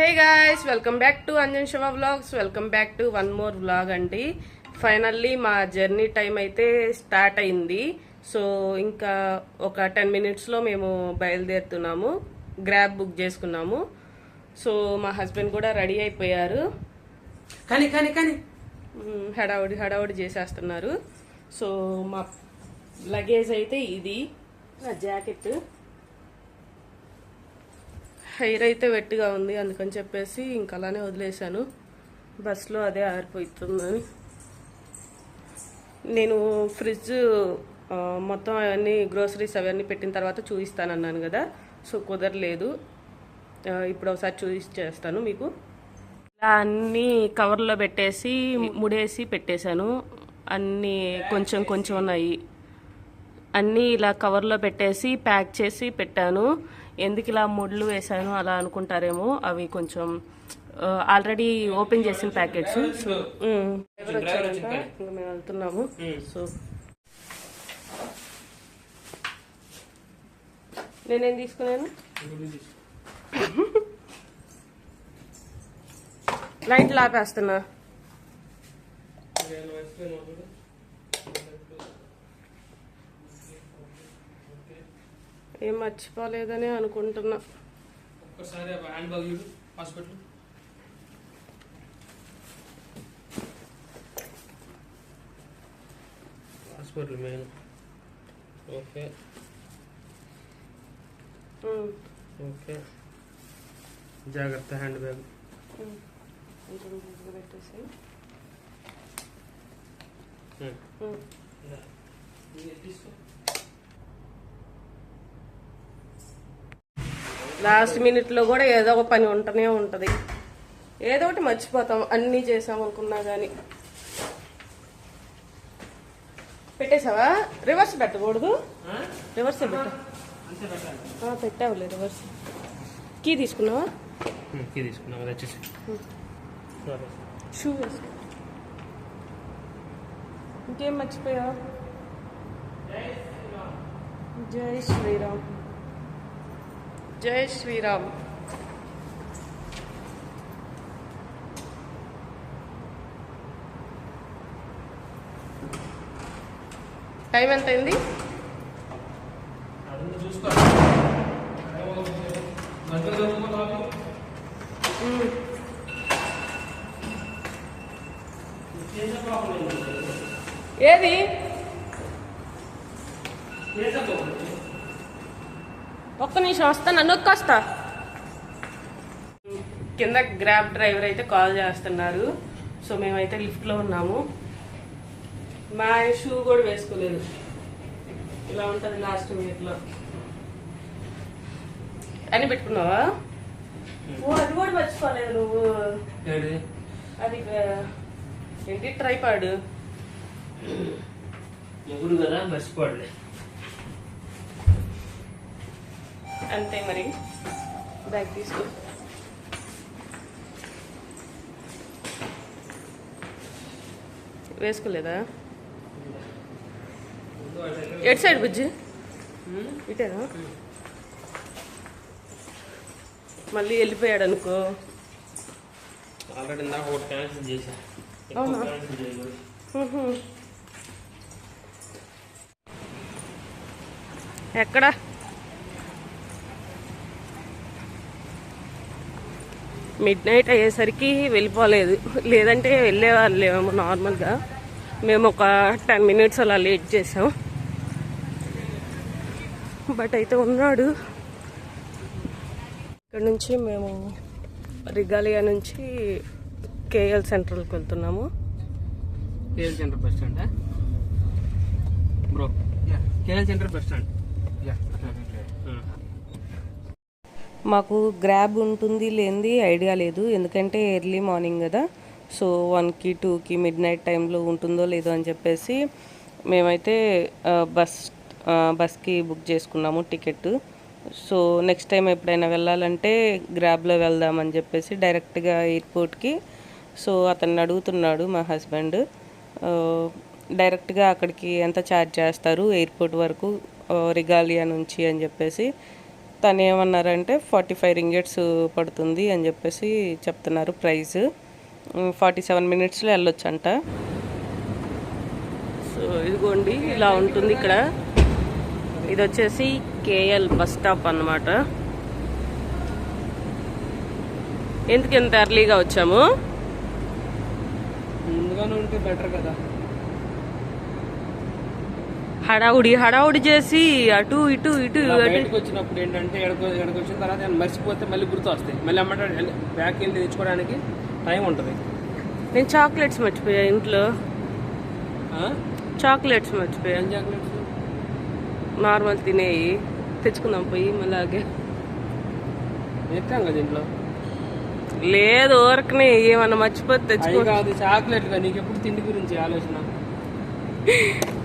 Hey guys welcome back to Anjan Shiva vlogs welcome back to one more vlog అండి. Finally మా journey time అయితే start అయింది. So ఇంకా ఒక ten మినిట్స్లో మేము బయలుదేరుతున్నాము. గ్రాబ్ బుక్ చేసుకున్నాము. సో మా హస్బెండ్ కూడా రెడీ అయిపోయారు. కానీ కానీ కానీ. హడావుడి హడావుడి చేసేస్తున్నారు. సో మా లగేజ్ అయితే ఇది. నా జాకెట్ హెయిర్ అయితే వెట్టిగా ఉంది అందుకని చెప్పేసి ఇంక అలానే వదిలేశాను. బస్సులో అదే ఆరిపోతుందని నేను ఫ్రిడ్జ్ మొత్తం అవన్నీ గ్రోసరీస్ అవన్నీ పెట్టిన తర్వాత చూపిస్తానన్నాను కదా. సో కుదరలేదు. ఇప్పుడు ఒకసారి చూపించేస్తాను మీకు. ఇలా అన్నీ కవర్లో పెట్టేసి ముడేసి పెట్టేశాను. అన్నీ కొంచెం కొంచెం ఉన్నాయి. అన్నీ ఇలా కవర్లో పెట్టేసి ప్యాక్ చేసి పెట్టాను. ఎందుకు ఇలా ముడ్లు వేసాను అలా అనుకుంటారేమో అవి కొంచెం ఆల్రెడీ ఓపెన్ చేసిన ప్యాకెట్స్. సో ఇంకా మేము వెళ్తున్నాము. సో. నేనేం తీసుకున్నాను? లైట్ లాపేస్తున్నా. ఏం మర్చిపోలేదని అనుకుంటున్నా. ఒక్కసారి హ్యాండ్ బ్యాగ్ చూడు hospital hospital main okay okay జాగ్రత్త హ్యాండ్ బ్యాగ్. పెట్టేసి. తీసుకో లాస్ట్ మినిట్లో కూడా ఏదో ఒక పని ఉంటూనే ఉంటది. ఏదో ఒకటి మర్చిపోతాం. అన్నీ చేసాం అనుకున్నా గానీ. పెట్టేసావా రివర్స్ పెట్టకూడదు. రివర్స్ పెట్టు. పెట్టావులే రివర్స్. కీ తీసుకున్నావా? కీ తీసుకున్నాం అది వచ్చేసి. సరే. షూ వేసుకో. ఇంకేం మర్చిపోయావు? జై శ్రీరామ్. జై శ్రీరామ్. టైం ఎంత అయింది. ఏది? ఒక్క నిమిషం వస్తా నన్ను నొక్కొస్తా కింద గ్రాబ్ డ్రైవర్ అయితే కాల్ చేస్తున్నారు. సో మేమైతే లిఫ్ట్లో ఉన్నాము. మా షూ కూడా వేసుకోలేదు. ఇలా ఉంటది లాస్ట్ మినిట్లో. అని పెట్టుకున్నావా? ఓ అది కూడా మర్చిపోలేదు నువ్వు. అది ఏంటి? ట్రైపాడ్ ముగ్గురు కదా మర్చిపోడలే అంతే మరి. బ్యాగ్ తీసుకో. వేసుకోలేదా? ఎటు సైడ్ బుజ్జి? ఇటేనా? మళ్ళీ వెళ్ళిపోయాడు అనుకో ఆల్రెడీ ఒకటి క్యాన్సిల్ చేశా. ఉహు. ఎక్కడ? మిడ్ నైట్ అయ్యేసరికి వెళ్ళిపోలేదు. లేదంటే వెళ్ళేవాళ్ళేమో నార్మల్గా. మేము ఒక టెన్ మినిట్స్ అలా లేట్ చేసాం. బట్ అయితే ఉన్నాడు. ఇక్కడ నుంచి మేము రిగాలియా నుంచి కేఎల్ సెంట్రల్కి వెళ్తున్నాము. KL center bus stand? Bro KL center bus stand. మాకు గ్రాబ్ ఉంటుంది లేనిది ఐడియా లేదు. ఎందుకంటే ఎర్లీ మార్నింగ్ కదా. సో వన్కి టూకి మిడ్ నైట్ టైంలో ఉంటుందో లేదో అని చెప్పేసి మేమైతే బస్ బస్కి బుక్ చేసుకున్నాము టికెట్ సో నెక్స్ట్ టైం ఎప్పుడైనా వెళ్ళాలంటే గ్రాబ్లో వెళ్దామని చెప్పేసి డైరెక్ట్గా ఎయిర్పోర్ట్కి సో అతన్ని అడుగుతున్నాడు మా హస్బెండ్ డైరెక్ట్గా అక్కడికి ఎంత ఛార్జ్ చేస్తారు? ఎయిర్పోర్ట్ వరకు రిగాలియా నుంచి అని చెప్పేసి. తను ఏమన్నారంటే ఫార్టీ ఫైవ్ రింగెట్స్ పడుతుంది అని చెప్పేసి చెప్తున్నారు ప్రైస్ ఫార్టీ సెవెన్ మినిట్స్లో వెళ్ళొచ్చంట. సో ఇదిగోండి ఇలా ఉంటుంది ఇక్కడ. ఇది వచ్చేసి కేఎల్ బస్ స్టాప్ అన్నమాట. ఎందుకు ఎంత ఎర్లీగా వచ్చాము? ముందుగానే ఉంటే బెటర్ కదా. హడావుడి హడావుడి చేసి అటు ఇటు ఇటు బయటకు వచ్చినప్పుడు ఏంటంటే ఎక్కడికి వచ్చిన తర్వాత నేను మర్చిపోతే మళ్ళీ గుర్తు వస్తాయి. మళ్ళీ అమ్మట బ్యాక్ వెళ్ళి తెచ్చుకోవడానికి టైం ఉంటుంది. నేను చాక్లెట్స్ మర్చిపోయా ఇంట్లో? చాక్లెట్స్ మర్చిపోయా. చాక్లెట్స్? నార్మల్ తినేయి తెచ్చుకుందాం పోయి మళ్ళీ ఎత్తాం కదా ఇంట్లో? లేదు ఊరకనే ఏమన్నా మర్చిపోతే తెచ్చుకో. చాక్లెట్గా నీకు ఎప్పుడు తిండి గురించి ఆలోచన.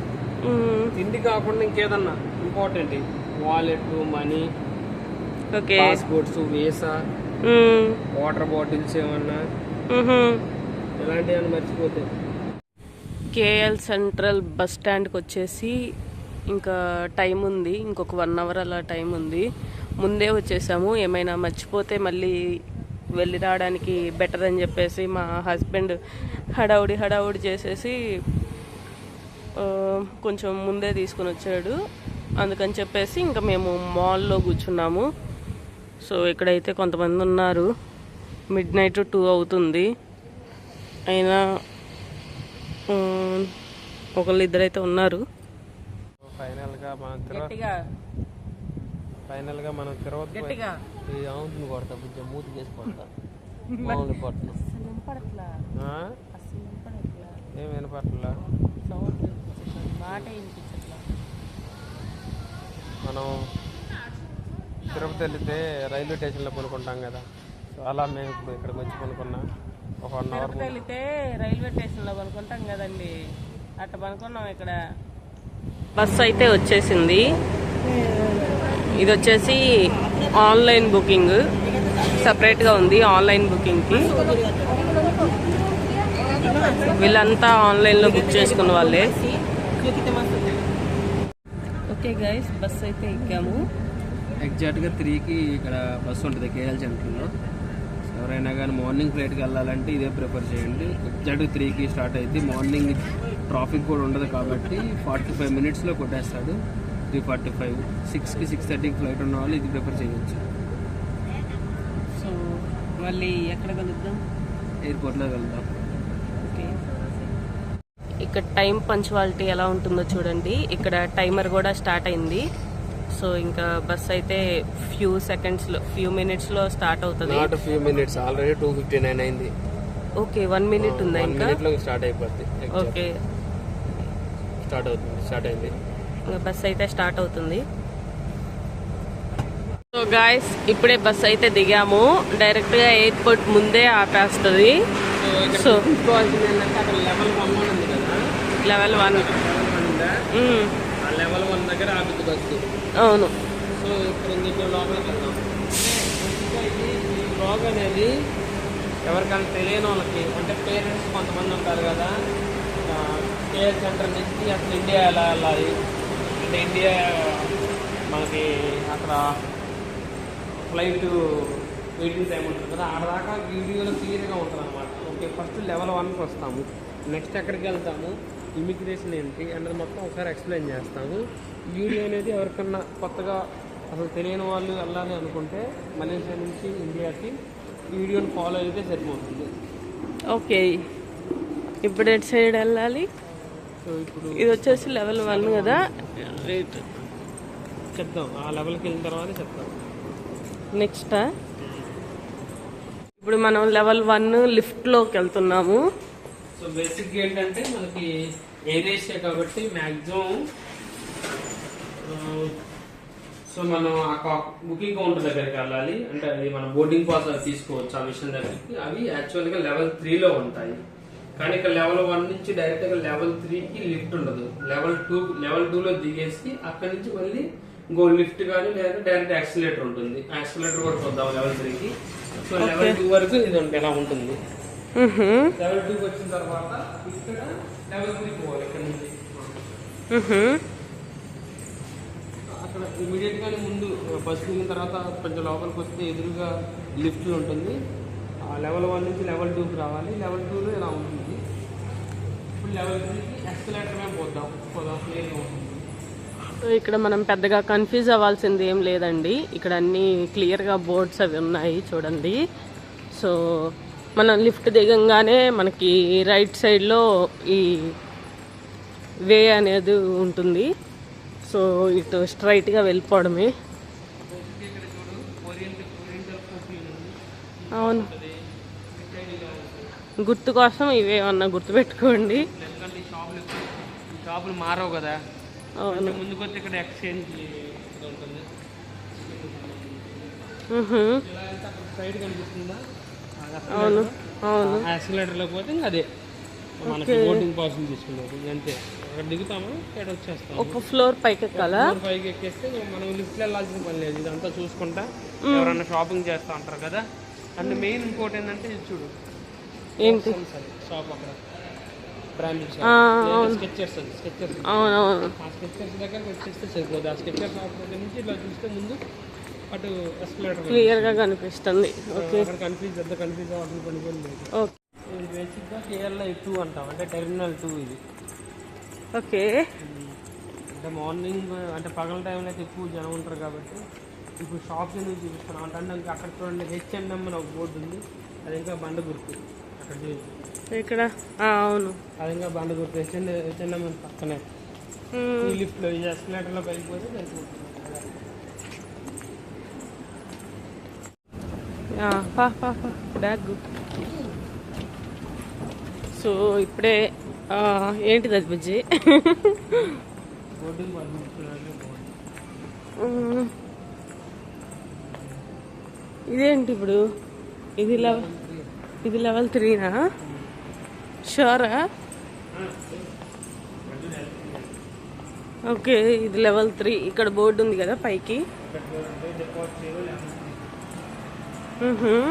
తిండి కాకుండా ఇంకేదన్నా important wallet money okay. Passports visa. Water bottles ఏమన్నా? మ్హూ. ఇలాంటివి మర్చిపోతే? కేఎల్ సెంట్రల్ బస్ స్టాండ్కి వచ్చేసి ఇంకా టైం ఉంది. ఇంకొక వన్ అవర్ అలా టైం ఉంది. ముందే వచ్చేసాము. ఏమైనా మర్చిపోతే మళ్ళీ వెళ్ళి రావడానికి బెటర్ అని చెప్పేసి మా హస్బెండ్ హడావుడి హడావుడి చేసేసి కొంచెం ముందే తీసుకొని వచ్చాడు. అందుకని చెప్పేసి ఇంకా మేము మాల్లో కూర్చున్నాము. సో ఇక్కడైతే కొంతమంది ఉన్నారు. మిడ్ నైట్ టూ అవుతుంది. అయినా ఒకళ్ళు ఇద్దరైతే ఉన్నారు. ఫైనల్గా మనం తిరగ గట్టిగా. ఫైనల్గా మనం తిరగదు గట్టిగా. అవుతుంది కొడతా బుజ్జ మూతి చేసి కొడతా. మామూలు పట్టిన ఏం వినపట్లా మనం తిరుపతి వెళ్తే రైల్వే స్టేషన్లో కొనుక్కుంటాం కదా. సో అలా మేము ఇప్పుడు ఇక్కడికి వచ్చి కొనుక్కున్నాం ఒక వన్ అవర్ తిరుపతి వెళ్తే రైల్వే స్టేషన్లో కొనుక్కుంటాం కదండి. అట్లా కొనుక్కున్నాం ఇక్కడ. బస్ అయితే వచ్చేసింది. ఇది వచ్చేసి ఆన్లైన్ బుకింగ్. సపరేట్గా ఉంది ఆన్లైన్ బుకింగ్కి. వీళ్ళంతా ఆన్లైన్లో బుక్ చేసుకున్న వాళ్ళే. ఓకే గైస్ బస్ అయితే ఎక్కాము ఎగ్జాక్ట్గా త్రీకి ఇక్కడ బస్సు ఉంటుంది కేఎల్ సెంటర్లో ఎవరైనా కానీ మార్నింగ్ ఫ్లైట్కి వెళ్ళాలంటే ఇదే ప్రిఫర్ చేయండి. ఎగ్జాక్ట్గా త్రీకి స్టార్ట్ అయితే మార్నింగ్ ట్రాఫిక్ కూడా ఉండదు కాబట్టి ఫార్టీ ఫైవ్ మినిట్స్లో కొట్టేస్తాడు త్రీ ఫార్టీ ఫైవ్ సిక్స్కి సిక్స్ థర్టీకి ఫ్లైట్ ఉన్న వాళ్ళు ఇది ప్రిఫర్ చేయొచ్చు సో మళ్ళీ ఎక్కడ కలుద్దాం ఎయిర్పోర్ట్లో వెళ్దాం ఓకే ఇక్కడ టైం పంచువాలిటీ ఎలా ఉంటుందో చూడండి. ఇక్కడ టైమర్ కూడా స్టార్ట్ అయింది. సో ఇంకా బస్ అయితే ఫ్యూ సెకండ్స్లో ఫ్యూ మినిట్స్లో స్టార్ట్ అవుతుంది. Not few minutes already two fifty nine అయింది. ఓకే వన్ మినిట్ ఉందా ఇంకా? స్టార్ట్ అయిపోద్ది ఓకే. స్టార్ట్ అవుతుంది స్టార్ట్ అయింది. ఇంకా బస్ అయితే స్టార్ట్ అవుతుంది. సో గాయస్ ఇప్పుడే బస్ అయితే దిగాము. డైరెక్ట్గా ఎయిర్పోర్ట్ ముందే ఆపేస్తుంది. So level one level one దగ్గర అవును. సో లోపలికి వెళ్దాం. ఇది ఈ బ్లాగ్ అనేది ఎవరికైనా తెలియని వాళ్ళకి అంటే పేరెంట్స్ కొంతమంది ఉంటారు కదా కేర్ సెంటర్ నుంచి అసలు ఇండియా ఎలా వెళ్ళాలి? అంటే ఇండియా మనకి అక్కడ ఫ్లైట్ వెయిటింగ్ టైం ఉంటుంది కదా ఆడ దాకా వీడియోలో క్లియర్గా ఉంటుంది అనమాట ఓకే ఫస్ట్ లెవెల్ వన్కి వస్తాము. నెక్స్ట్ ఎక్కడికి వెళ్తాము? ఇమిగ్రేషన్ ఏంటి అన్నది మొత్తం ఒకసారి ఎక్స్ప్లెయిన్ చేస్తాము వీడియో అనేది ఎవరికన్నా కొత్తగా అసలు తెలియని వాళ్ళు వెళ్ళాలి అనుకుంటే మలేషియా నుంచి ఇండియాకి వీడియోని ఫాలో అయితే సరిపోతుంది. ఓకే. ఇప్పుడు ఎటు సైడ్ వెళ్ళాలి? సో ఇప్పుడు ఇది వచ్చేసి లెవెల్ వన్ కదా? రైట్ చెప్దాం. ఆ లెవెల్కి వెళ్ళిన తర్వాత చెప్తాం. నెక్స్ట్ ఇప్పుడు మనం లెవెల్ వన్ లిఫ్ట్లోకి వెళ్తున్నాము. సో బేసిక్ ఏంటంటే మనకి ఎయిర్ ఏషియా కాబట్టి మ్యాక్సిమం సో మనం ఆ బుకింగ్ కౌంటర్ దగ్గరికి వెళ్ళాలి. అంటే అది మన బోర్డింగ్ పాస్ తీసుకోవచ్చు ఆ మిషన్ దగ్గరికి. అవి యాక్చువల్గా లెవెల్ త్రీలో ఉంటాయి. కానీ ఇక్కడ లెవెల్ వన్ నుంచి డైరెక్ట్గా లెవెల్ త్రీకి లిఫ్ట్ ఉండదు. లెవెల్ టూ లెవెల్ టూలో దిగేసి అక్కడి నుంచి మళ్ళీ ఇంకో లిఫ్ట్ కానీ లేదా డైరెక్ట్ యాక్సిలేటర్ ఉంటుంది. యాక్సిలేటర్ కూడా చూద్దాం లెవెల్ త్రీకి సో లెవెల్ టూ వరకు ఇది ఎలా ఉంటుంది. లెవెల్ టూకి వచ్చిన తర్వాత ఇక్కడ లెవెల్ త్రీ పోవాలి ఇక్కడ నుంచి. అక్కడ అక్కడ ఇమీడియట్ గానే ముందు బస్ దిగిన తర్వాత కొంచెం లోపలికి వస్తే ఎదురుగా లిఫ్ట్ ఉంటుంది. ఆ లెవెల్ వన్ నుంచి లెవెల్ టూకి రావాలి. లెవెల్ టూలో ఇలా ఉంటుంది. ఇప్పుడు లెవెల్ త్రీకి ఎక్సలేటర్ మేము పోద్దాం. పోదాం క్లియర్గా ఉంటుంది. సో ఇక్కడ మనం పెద్దగా కన్ఫ్యూజ్ అవ్వాల్సింది ఏం లేదండి. ఇక్కడ అన్ని క్లియర్గా బోర్డ్స్ అవి ఉన్నాయి చూడండి. సో మనం లిఫ్ట్ దిగంగానే మనకి రైట్ సైడ్లో ఈ వే అనేది ఉంటుంది. సో ఇటు స్ట్రైట్గా వెళ్ళిపోవడమే. అవును. గుర్తు కోసం ఇవేమన్నా గుర్తుపెట్టుకోండి. షాపులు మారవు కదా. అవును. కొంచెం ముందుకు వచ్చి ఇక్కడ ఎక్స్చేంజ్ ఉంటుంది. సైడ్ కనిపిస్తుందా? అవును. అవును. యాక్సిలేటర్లో పోతే ఇంకా అదే. మనకి బోర్డింగ్ పాస్ తీసుకున్నారు అంతే. అక్కడ దిగుతాము ఇక్కడ వచ్చేస్తాము. ఒక ఫ్లోర్ పైకి ఎక్కాలా? ఫ్లోర్ పైకి ఎక్కేస్తే మనం లిఫ్ట్ వెళ్ళాల్సిన పని లేదు. ఇదంతా చూసుకుంటా ఎవరన్నా షాపింగ్ చేస్తా ఉంటారు కదా. అండ్ మెయిన్ ఇంకోటి ఏంటంటే ఇది చూడు. ఏంటి? షాప్ అక్కడ. స్కెచర్స్ స్కెచర్స్ ఆ స్కెచర్స్ దగ్గరకు వచ్చేస్తే సరిపోదు. ఆ స్కెచర్ షాప్ దగ్గర నుంచి ఇలా చూస్తే ముందు అటు ఎస్కలేటర్ క్లియర్గా కనిపిస్తుంది. ఓకే అక్కడ కన్ఫ్యూజ్ పెద్ద కన్ఫ్యూజ్ అవ్వాల్సిన పని కూడా లేదు ఓకే ఇది బేసిక్గా కేఎల్ఐ టూ అంటాం. అంటే టెర్మినల్ టూ ఇది. ఓకే అంటే మార్నింగ్ అంటే పగల టైంలో అయితే ఎక్కువ జనం ఉంటారు కాబట్టి ఇప్పుడు షాప్స్ ఎందుకు చూపిస్తున్నాం. అంటే ఇంకా అక్కడ చూడండి హెచ్ఎండ్ఎం అని ఒక బోర్డు ఉంది. అది ఇంకా బండ గుర్తు. అక్కడ ఇక్కడ? ఆ, అవును. అది ఇంకా బండ గుర్తు. హెచ్ఎండ్ హెచ్ఎండ్ఎం పక్కనే. మ్మ్. ఈ లిఫ్ట్లో ఈ ఎస్కలేటర్లో పైకి పోతే ఆ, పా పా బ్యాగ్. సో ఇప్పుడే ఏంటిది అది బుజ్జి? ఇదేంటి ఇప్పుడు? ఇది లెవెల్ ఇది లెవెల్ త్రీనా? షోరా? ఓకే ఇది లెవెల్ త్రీ. ఇక్కడ బోర్డు ఉంది కదా పైకి. Mm-hmm.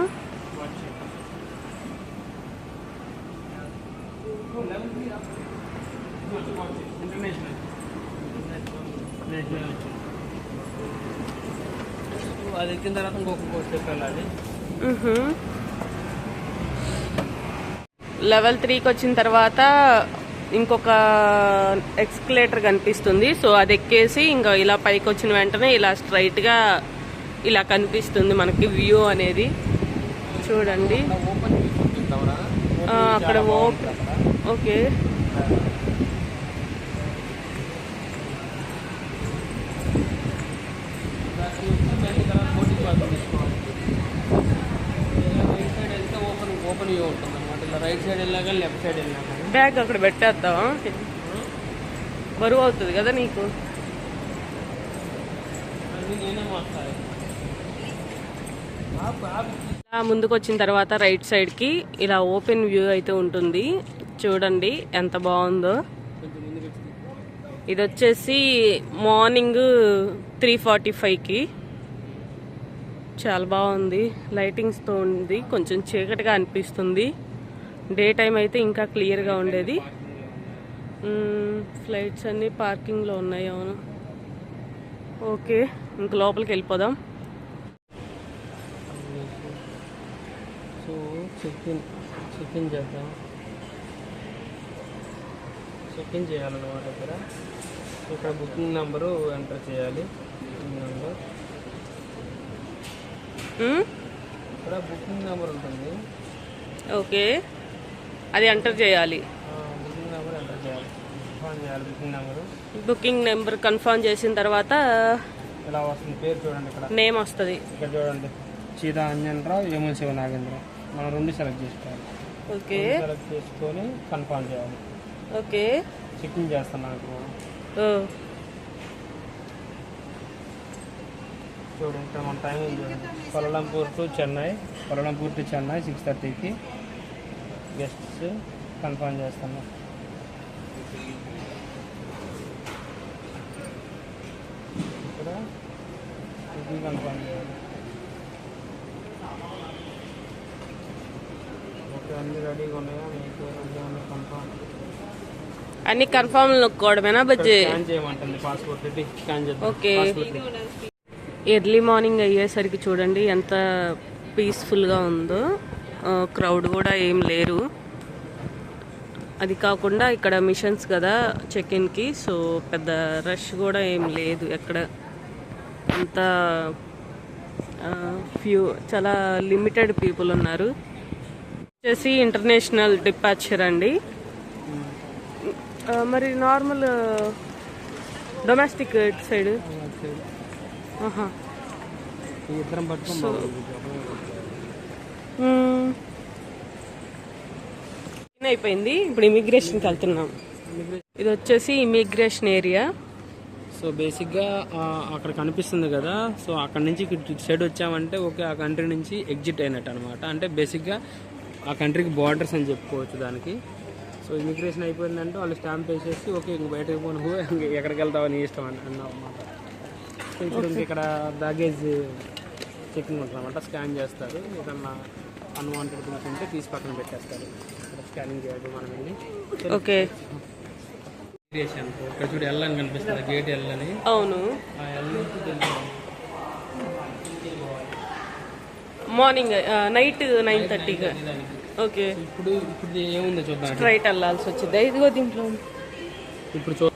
అది ఎక్కిన తర్వాత ఇంకొక కోర్స్ చెప్పాలి లెవెల్ త్రీకి వచ్చిన తర్వాత ఇంకొక ఎక్స్కలేటర్ కనిపిస్తుంది. సో అది ఎక్కేసి ఇంకా ఇలా పైకి వచ్చిన వెంటనే ఇలా స్ట్రైట్గా ఇలా కనిపిస్తుంది మనకి వ్యూ అనేది. చూడండి. అక్కడ okay right side open open right side వెళ్ళాక లెఫ్ట్ సైడ్ బ్యాగ్ అక్కడ పెట్టేద్దాం. బరువు అవుతుంది కదా నీకు? అది నేనే మాట్లాడాలి ఇలా ముందుకు వచ్చిన తర్వాత రైట్ సైడ్కి ఇలా ఓపెన్ వ్యూ అయితే ఉంటుంది. చూడండి ఎంత బాగుందో. ఇది వచ్చేసి మార్నింగ్ త్రీ ఫార్టీ ఫైవ్కి. చాలా బాగుంది. లైటింగ్స్తో ఉంది. కొంచెం చీకటిగా అనిపిస్తుంది. డే టైం అయితే ఇంకా క్లియర్గా ఉండేది. ఫ్లైట్స్ అన్నీ పార్కింగ్లో ఉన్నాయి. అవును. ఓకే ఇంక లోపలికి వెళ్ళిపోదాం. So check in check in చేద్దాం. చెక్ ఇన్ చేయాలన్నమాట ఇక్కడ. ఇక్కడ బుకింగ్ నెంబరు ఎంటర్ చేయాలి. Booking number? ఇక్కడ బుకింగ్ నెంబర్ ఉంటుంది. ఓకే. అది ఎంటర్ చేయాలి. బుకింగ్ నెంబర్ ఎంటర్ చేయాలి. ఫోన్ చేయాలి booking number. Booking number confirm చేసిన తర్వాత ఇలా వస్తుంది? పేరు చూడండి ఇక్కడ. నేమ్ వస్తుంది. ఇక్కడ చూడండి. సీతా అంజనరావు ఏమో శివ నాగేంద్ర. మనం రెండు సెలెక్ట్ చేసుకోవాలి. ఓకే. సెలెక్ట్ చేసుకొని కన్ఫర్మ్ చేయాలి. ఓకే. చెక్ ఇన్ చేస్తున్నాను ఇప్పుడు చూడండి మన time Kuala Lumpur to Chennai. Kuala Lumpur to Chennai six థర్టీకి గెస్ట్స్ కన్ఫర్మ్ చేస్తున్నాం ఇక్కడ ఇది కన్ఫర్మ్ చేయాలి. అన్నీ రెడీగా ఉన్నాయా? మీకు అన్నీ కన్ఫర్మ్ అన్ని కన్ఫర్మ్ నొక్కోవడమేనా బజ్జీ? ఓకే. ఎర్లీ మార్నింగ్ అయ్యేసరికి చూడండి ఎంత పీస్ఫుల్గా ఉందో. క్రౌడ్ కూడా ఏం లేరు. అది కాకుండా ఇక్కడ మిషన్స్ కదా చెక్ ఇన్కి సో పెద్ద రష్ కూడా ఏం లేదు ఎక్కడ. అంత ఫ్యూ చాలా లిమిటెడ్ పీపుల్ ఉన్నారు. వచ్చేసి ఇంటర్నేషనల్ డిపాచర్ అండి. మరి నార్మల్ డొమెస్టిక్ సైడ్. అయిపోయింది. ఇప్పుడు ఇమిగ్రేషన్కి వెళ్తున్నాం. ఇది వచ్చేసి ఇమిగ్రేషన్ ఏరియా. సో బేసిక్గా అక్కడ కనిపిస్తుంది కదా. సో అక్కడ నుంచి ఇటు సైడ్ వచ్చామంటే ఓకే ఆ కంట్రీ నుంచి ఎగ్జిట్ అయినట్టు అనమాట అంటే బేసిక్గా ఆ కంట్రీకి బార్డర్స్ అని చెప్పుకోవచ్చు దానికి. సో ఇమిగ్రేషన్ అయిపోయిందంటే వాళ్ళు స్టాంప్ వేసేసి ఓకే ఇంక బయటకు పోను. ఎక్కడికి వెళ్తావు నీ ఇష్టం అని అన్నాం అనమాట సో ఇప్పుడు ఇంక ఇక్కడ బ్యాగేజ్ చెకింగ్ ఉంటుంది అనమాట స్కాన్ చేస్తారు. ఏదన్నా అన్వాంటెడ్ థింగ్స్ ఉంటే తీసి పక్కన పెట్టేస్తారు. ఇక్కడ స్కానింగ్ చేయాలి మనం వెళ్ళి. ఓకే. ఇమిగ్రేషన్ ఇక్కడ చూడు ఎల్ అని కనిపిస్తుంది. గేట్ ఎల్ అని. అవును. ఆ ఎల్ నుంచి తెలుసు మార్నింగ్ నైట్ నైన్ థర్టీకి ఓకే ఇప్పుడు ఇప్పుడు ఏముందో చూద్దాం స్ట్రైట్ వెళ్ళాల్సి వచ్చింది? ఇదిగో దీంట్లో. ఇప్పుడు చూ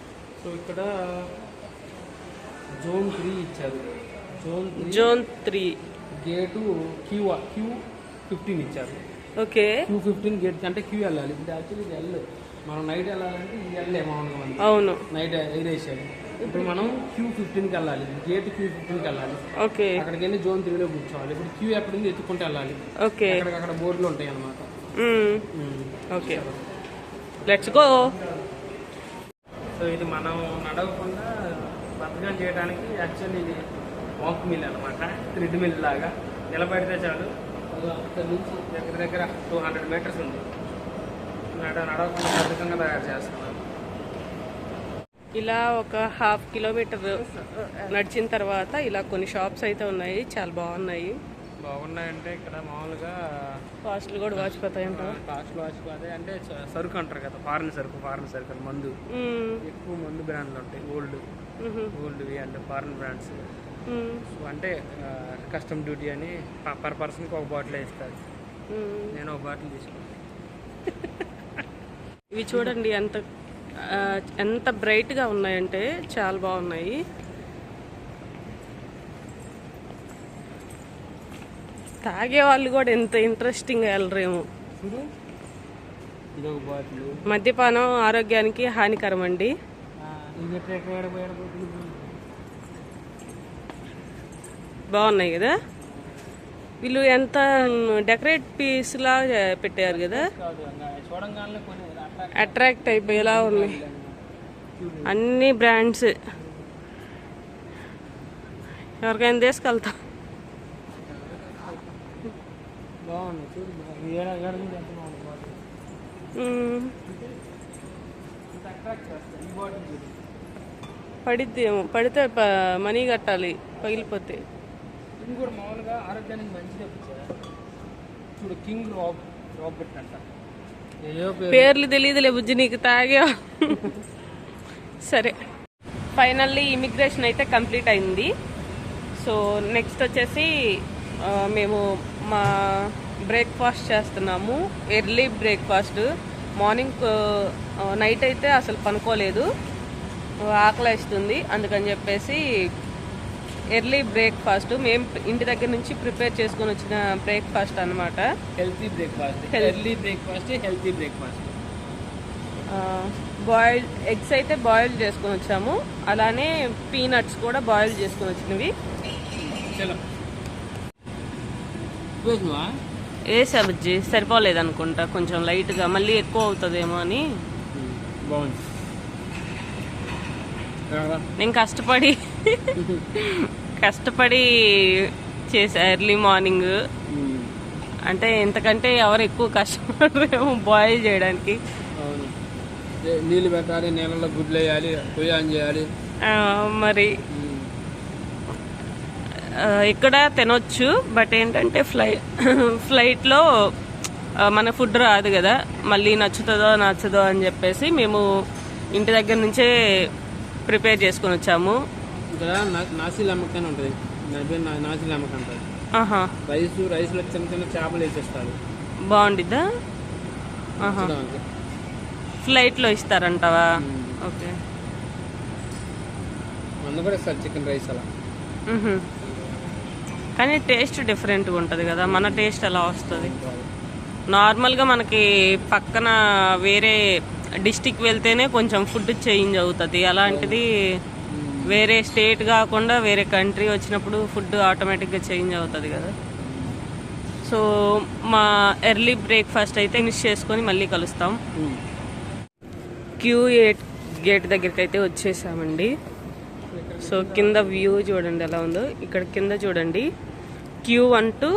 సో ఇక్కడ జోన్ త్రీ ఇచ్చారు. Zone zone three. Gate Q Q fifteen ఇచ్చారు. ఓకే. క్యూ ఫిఫ్టీన్ గేట్ అంటే క్యూ వెళ్ళాలి. ఇప్పుడు యాక్చువల్లీ ఇది ఎల్ మనం నైట్ వెళ్ళాలంటే ఇది మామూలుగా మనకి అవును. నైట్ ఎయిరేసారు ఇప్పుడు మనం క్యూ ఫిఫ్టీన్కి వెళ్ళాలి. గేట్ క్యూ ఫిఫ్టీన్కి వెళ్ళాలి. ఓకే. అక్కడికి వెళ్ళి జోన్ త్రీలో కూర్చోవాలి. ఇప్పుడు క్యూ ఎక్కడుంది ఎత్తుకుంటూ వెళ్ళాలి. ఓకే. అక్కడికి బోర్డులు ఉంటాయి అన్నమాట మ్మ్. ఓకే. లెట్స్ గో సో ఇది మనం నడవకుండా బతకం చేయడానికి యాక్చువల్లీ ఇది వాక్ మిల్ అనమాట థ్రెడ్ మిల్ లాగా. నిలబడితే చాలు. అక్కడి నుంచి దగ్గర దగ్గర టూ హండ్రెడ్ మీటర్స్ ఉంది. నడ నడవకుండా బతకంగా తయారు చేస్తున్నాం. ఇలా ఒక హాఫ్ కిలోమీటర్ నడిచిన తర్వాత ఇలా కొన్ని షాప్స్ అయితే ఉన్నాయి. చాలా బాగున్నాయి. బాగున్నాయంటే ఇక్కడ మామూలుగా కాస్ట్లు కూడా వాచిపోతాయంట. కాస్ట్ వాచ్ అదే అంటే సరుకు అంటారు కదా ఫారెన్ సరుకు ఫారెన్ సరుకు మందు. ఎక్కువ మందు బ్రాండ్లు ఉంటాయి. ఓల్డ్. ఓల్డ్వి అంటే ఫారెన్ బ్రాండ్స్ అంటే కస్టమ్ డ్యూటీ అని పర్ పర్సన్కి ఒక బాటిల్ ఇస్తారు. మ్మ్. నేను ఒక బాటిల్ తీసుకున్నాను ఇవి చూడండి ఎంత ఎంత బ్రైట్గా ఉన్నాయంటే చాలా బాగున్నాయి. తాగే వాళ్ళు కూడా ఎంత ఇంట్రెస్టింగ్గా వెళ్ళరేమో మద్యపానం ఆరోగ్యానికి హానికరం అండి? బాగున్నాయి కదా. వీళ్ళు ఎంత డెకరేట్ పీస్ లా పెట్టారు కదా. అట్రాక్ట్ అయిపోయేలా ఉన్నాయి. అన్ని బ్రాండ్స్. ఎవరికైనా తీసుకెళ్తాం. పడిద్ది ఏమో. పడితే మనీ కట్టాలి. పగిలిపోతే. ఇది కూడా మామూలుగా ఆరోగ్యానికి మంచిదే. చూడు కింగ్ రాబ్ రాబర్ట్ అంట. ఏయో పేరు పేర్లు తెలియదులే బుజ్జి నీకు తాగా. సరే. ఫైనల్లీ ఇమిగ్రేషన్ అయితే కంప్లీట్ అయింది. సో నెక్స్ట్ వచ్చేసి మేము మా బ్రేక్ఫాస్ట్ చేస్తున్నాము. ఎర్లీ బ్రేక్ఫాస్ట్ మార్నింగ్ నైట్ అయితే అసలు పనుకోలేదు. ఆకలేస్తుంది. అందుకని చెప్పేసి ఎర్లీ బ్రేక్ఫాస్ట్. మేము ఇంటి దగ్గర నుంచి ప్రిపేర్ చేసుకొని వచ్చిన బ్రేక్ఫాస్ట్ అన్నమాట. Healthy breakfast. Early breakfast healthy breakfast. Boiled eggs అయితే బాయిల్ చేసుకొని వచ్చాము. అలానే పీనట్స్ కూడా బాయిల్ చేసుకొని వచ్చినవి. వేసా బుజ్జి సరిపోలేదు అనుకుంటా కొంచెం లైట్గా. మళ్ళీ ఎక్కువ అవుతుందేమో అని. బాగుంది? నేను కష్టపడి కష్టపడి చేసా ఎర్లీ మార్నింగ్. అంటే ఇంతకంటే ఎవరు ఎక్కువ కష్టపడరేమో బాయిల్ చేయడానికి. నీళ్ళు పెట్టాలి నీళ్ళలో గుడ్లు వేయాలి చేయాలి. మరి ఇక్కడ తినొచ్చు బట్ ఏంటంటే ఫ్లై ఫ్లైట్లో మన ఫుడ్ రాదు కదా. మళ్ళీ నచ్చుతుందో నచ్చదో అని చెప్పేసి మేము ఇంటి దగ్గర నుంచే ప్రిపేర్ చేసుకొని వచ్చాము. ఇక్కడ నా- నాసి లమ్మక్ అని ఉంటుంది. దాని పేరు నా- నాసి లమ్మక్ అంటారు. ఆహా. రైస్ రైస్లో చిన్న చిన్న చేపలు వేసేస్తారు. బాగుండిద్దా? ఆహా. ఫ్లైట్లో ఇస్తారంటావా. ఓకే. అందులో కూడా ఇస్తారు చికెన్ రైస్ అలా. కానీ టేస్ట్ డిఫరెంట్గా ఉంటుంది కదా. మన టేస్ట్ ఎలా వస్తుంది. నార్మల్గా మనకి పక్కన వేరే డిస్టిక్ వెళ్తేనే కొంచెం ఫుడ్ చేంజ్ అవుతుంది. అలాంటిది వేరే స్టేట్ కాకుండా వేరే కంట్రీ వచ్చినప్పుడు ఫుడ్ ఆటోమేటిక్గా చేంజ్ అవుతుంది కదా. సో మా ఎర్లీ బ్రేక్ఫాస్ట్ అయితే మిస్ చేసుకొని మళ్ళీ కలుస్తాం. క్యూ ఎయిట్ గేట్ దగ్గరికి అయితే వచ్చేసామండి. సో కింద వ్యూ చూడండి ఎలా ఉందో. ఇక్కడ కింద చూడండి. Q one two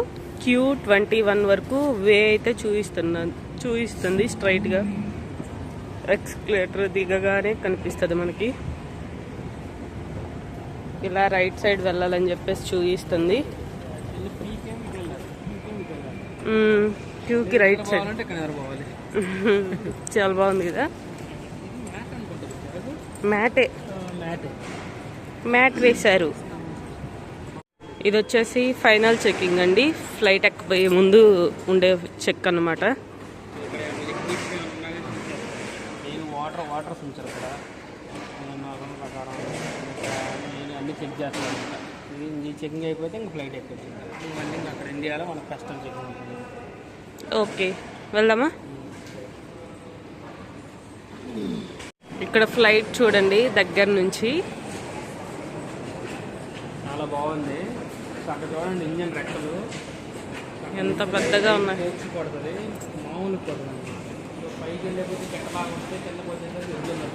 Q twenty one వరకు వే అయితే చూపిస్తున్నా చూపిస్తుంది స్ట్రైట్గా. ఎక్స్క్లేటర్ దిగగానే కనిపిస్తుంది మనకి. ఇలా రైట్ సైడ్ వెళ్ళాలని చెప్పేసి చూపిస్తుంది. క్యూకి రైట్ సైడ్. చాలా బాగుంది కదా. మ్యాటే. మ్యాట్ మ్యాట్ వేశారు. ఇది వచ్చేసి ఫైనల్ చెక్కింగ్ అండి. ఫ్లైట్ ఎక్కబోయే ముందు ఉండే చెక్ అన్నమాట. నేను వాటర్ వాటర్ ఉంచారు ఇక్కడ నేను నాకు ప్రకారం ఇంకా నేను అన్ని చెక్ చేస్తాను అనమాట ఇది చెకింగ్ అయిపోతే ఇంక ఫ్లైట్ అయిపోతుంది మళ్ళీ ఇంకా అక్కడ ఇండియాలో మనకు కష్టం చెకింగ్ ఉంటుంది. ఓకే. వెళ్దామా? ఇక్కడ ఫ్లైట్ చూడండి దగ్గర నుంచి. చాలా బాగుంది. అక్కడ చూడండి ఇంజన్ రెక్కలు. ఎంత పెద్దగా ఉన్నాయి. కొడుతుంది మామూలు కొడుతుంది సో పైకి వెళ్ళేపోతే పెట్టలాగా వస్తే కిందకి వచ్చేసరికి ఇంజన్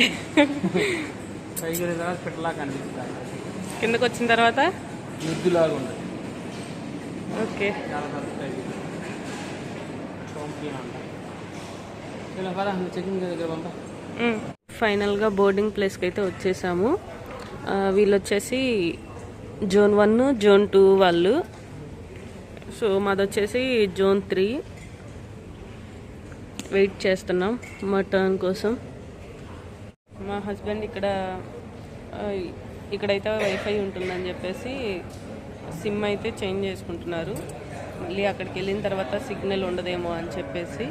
పైకి తర్వాత కిందకు వచ్చిన తర్వాత? ముద్దులాగా ఉంటుంది ఓకే. చాలా చెకింగ్ దగ్గర పంపా. ఫైనల్గా బోర్డింగ్ ప్లేస్కి అయితే వచ్చేసాము. వీళ్ళు వచ్చేసి జోన్ వన్ జోన్ టూ వాళ్ళు. సో మాది వచ్చేసి జోన్ త్రీ. వెయిట్ చేస్తున్నాం మా టర్న్ కోసం. మా హస్బెండ్ ఇక్కడ ఇక్కడైతే వైఫై ఉంటుందని చెప్పేసి సిమ్ అయితే చేంజ్ చేసుకుంటున్నారు. మళ్ళీ అక్కడికి వెళ్ళిన తర్వాత సిగ్నల్ ఉండదేమో అని చెప్పేసి